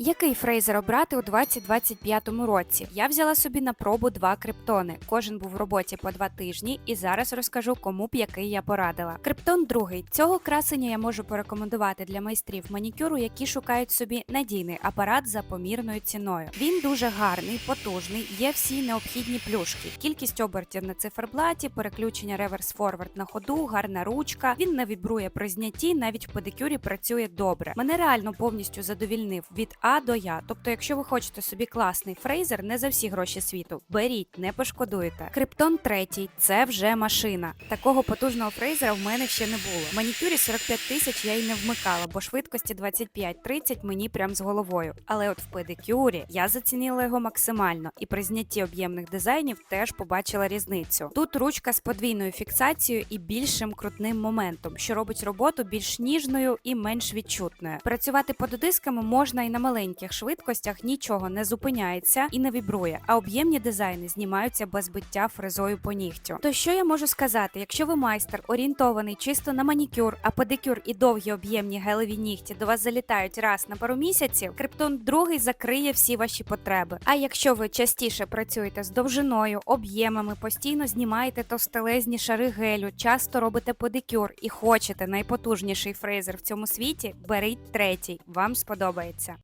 Який фрейзер обрати у 2025 році? Я взяла собі на пробу два криптони. Кожен був в роботі по два тижні, і зараз розкажу, кому б який я порадила. Криптон другий цього красення я можу порекомендувати для майстрів манікюру, які шукають собі надійний апарат за помірною ціною. Він дуже гарний, потужний, є всі необхідні плюшки. Кількість обертів на циферблаті, переключення реверс-форвард на ходу, гарна ручка. Він не вібрує при знятті, навіть в педикюрі працює добре. Мене реально повністю задовільнив від А до Я. Тобто, якщо ви хочете собі класний фрейзер, не за всі гроші світу, беріть, не пошкодуєте. Криптон третій це вже машина. Такого потужного фрейзера в мене ще не було. Манікюрі 45 тисяч я й не вмикала, бо швидкості 25-30 мені прям з головою. Але от в педикюрі я зацінила його максимально, і при знятті об'ємних дизайнів теж побачила різницю. Тут ручка з подвійною фіксацією і більшим крутним моментом, що робить роботу більш ніжною і менш відчутною. Працювати пододисками можна і на маленьких швидкостях, нічого не зупиняється і не вібрує, а об'ємні дизайни знімаються без биття фрезою по нігтю. То що я можу сказати, якщо ви майстер орієнтований чисто на манікюр, а педикюр і довгі об'ємні гелеві нігті до вас залітають раз на пару місяців, криптон другий закриє всі ваші потреби. А якщо ви частіше працюєте з довжиною, об'ємами, постійно знімаєте товстелезні шари гелю, часто робите педикюр і хочете найпотужніший фрезер в цьому світі, беріть третій, вам сподобається.